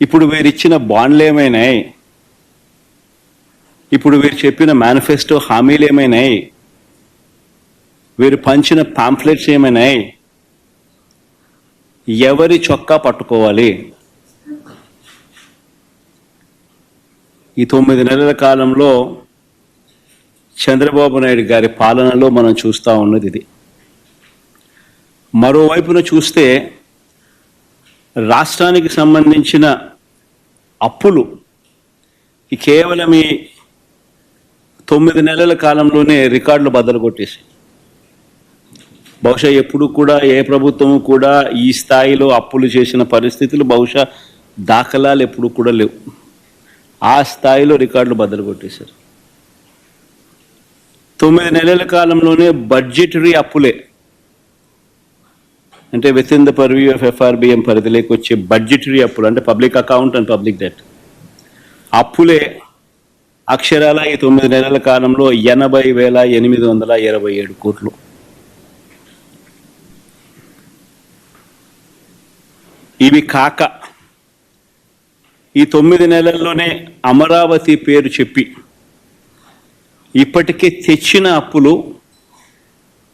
ఇప్పుడు వీరిచ్చిన బాండ్లు ఏమైనాయి? ఇప్పుడు వీరు చెప్పిన మేనిఫెస్టో హామీలు ఏమైనాయి? వీరు పంచిన పాంప్లెట్స్ ఏమైనాయి? ఎవరి చొక్కా పట్టుకోవాలి? ఈ తొమ్మిది నెలల కాలంలో చంద్రబాబు నాయుడు గారి పాలనలో మనం చూస్తూ ఉన్నది ఇది. మరోవైపున చూస్తే రాష్ట్రానికి సంబంధించిన అప్పులు ఈ కేవలం ఈ తొమ్మిది నెలల కాలంలోనే రికార్డులు బద్దలు కొట్టేసి బహుశా ఎప్పుడు కూడా ఏ ప్రభుత్వం కూడా ఈ స్థాయిలో అప్పులు చేసిన పరిస్థితులు బహుశా దాఖలాలు ఎప్పుడు కూడా లేవు. ఆ స్థాయిలో రికార్డులు బద్దలు కొట్టేశారు. తొమ్మిది నెలల కాలంలోనే బడ్జెటరీ అప్పులే అంటే within the purview of FRBM పరిధిలోకి వచ్చే బడ్జెటరీ అప్పులు అంటే public account and public debt అప్పులే అక్షరాల ఈ తొమ్మిది నెలల కాలంలో ఎనభై వేల ఎనిమిది వందల ఇరవై ఏడు కోట్లు. ఇవి కాక ఈ తొమ్మిది నెలల్లోనే అమరావతి పేరు చెప్పి ఇప్పటికే తెచ్చిన అప్పులు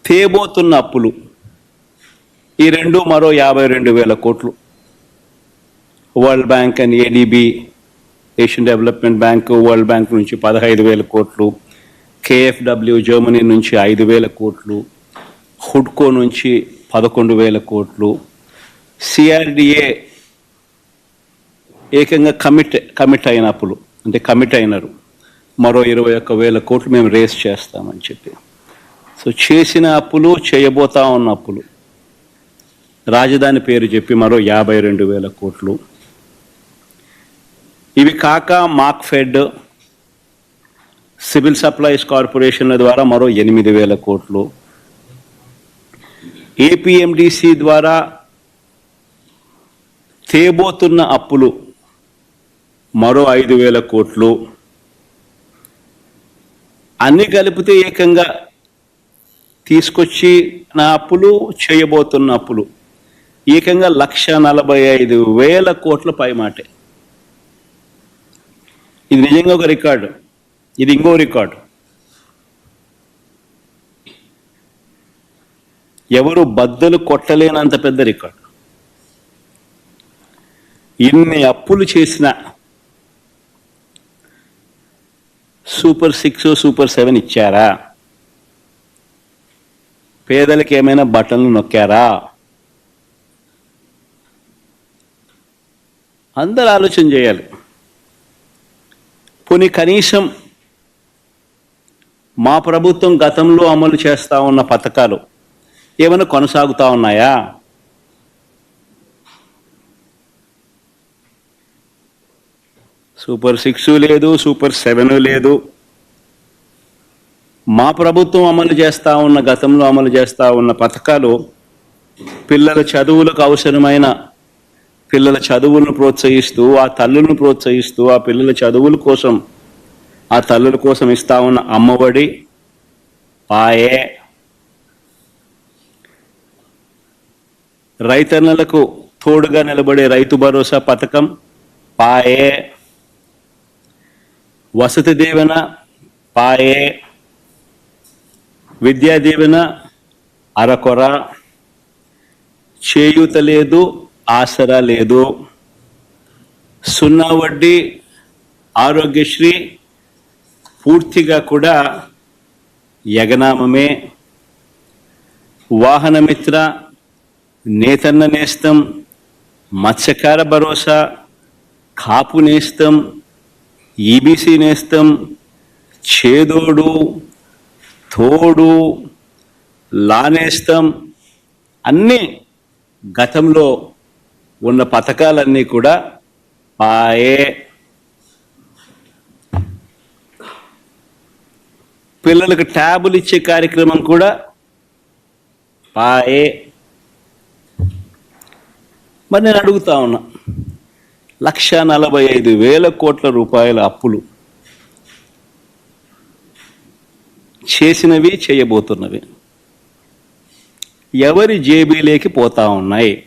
తేబోతున్న అప్పులు ఈ రెండు మరో యాభై రెండు వేల కోట్లు. World bank and ADB Asian development bank world bank నుంచి పదహైదు వేల కోట్లు. కేఎఫ్డబ్ల్యూ జర్మనీ నుంచి ఐదు వేల కోట్లు. హుడ్కో నుంచి పదకొండు వేల కోట్లు. సిఆర్డిఏ ఏకంగా కమిట్ కమిట్ అయిన అప్పులు అంటే కమిట్ అయినారు. మరో ఇరవై ఒక్క వేల కోట్లు మేము రేస్ చేస్తామని చెప్పి. సో చేసిన అప్పులు చేయబోతా ఉన్న అప్పులు రాజధాని పేరు చెప్పి మరో యాభై రెండు వేల కోట్లు. ఇవి కాక మాక్ఫెడ్ సివిల్ సప్లైస్ కార్పొరేషన్ల ద్వారా మరో ఎనిమిది వేల కోట్లు. ఏపీఎండిసి ద్వారా తేబోతున్న అప్పులు మరో ఐదు వేల కోట్లు. అన్నీ కలిపితే ఏకంగా తీసుకొచ్చి నా అప్పులు చేయబోతున్న అప్పులు. ఏకంగా లక్ష నలభై ఐదు వేల కోట్ల పై మాటే. ఇది నిజంగా ఒక రికార్డు. ఇది ఇంకో రికార్డు. ఎవరు బద్దలు కొట్టలేనంత పెద్ద రికార్డు. ఇన్ని అప్పులు చేసిన సూపర్ సిక్స్ సూపర్ సెవెన్ ఇచ్చారా? పేదలకు ఏమైనా బటన్లు నొక్కారా? అందరు ఆలోచన చేయాలి. పోనీ కనీసం మా ప్రభుత్వం గతంలో అమలు చేస్తా ఉన్న పథకాలు ఏమైనా కొనసాగుతా ఉన్నాయా? సూపర్ సిక్స్ లేదు సూపర్ సెవెన్ లేదు. మా ప్రభుత్వం అమలు చేస్తూ ఉన్న గతంలో అమలు చేస్తూ ఉన్న పథకాలు పిల్లల చదువులకు అవసరమైన పిల్లల చదువులను ప్రోత్సహిస్తూ ఆ తల్లులను ప్రోత్సహిస్తూ ఆ పిల్లల చదువుల కోసం ఆ తల్లుల కోసం ఇస్తా ఉన్న అమ్మఒడి పాయే. రైతన్నలకు తోడుగా నిలబడే రైతు భరోసా పథకం పాయే. వసతి దీవెన పాయే. విద్యా దీవెన అరకొర. చేయూత లేదు ఆసరా లేదు. సున్నా వడ్డీ ఆరోగ్యశ్రీ పూర్తిగా కూడా యగనామమే. వాహనమిత్ర నేతన్న నేస్తం మత్స్యకార భరోసా కాపు నేస్తం ఈబీసీ నేస్తం చేదోడు తోడు లానేస్తం అన్నీ గతంలో ఉన్న పథకాలన్నీ కూడా పాయే పిల్లలకు ట్యాబులు ఇచ్చే కార్యక్రమం కూడా పాయే మరి నేను అడుగుతా ఉన్నా లక్ష నలభై ఐదు వేల కోట్ల రూపాయల అప్పులు చేసినవి చేయబోతున్నవి. ఎవరి జేబీలోకి పోతా ఉన్నాయి?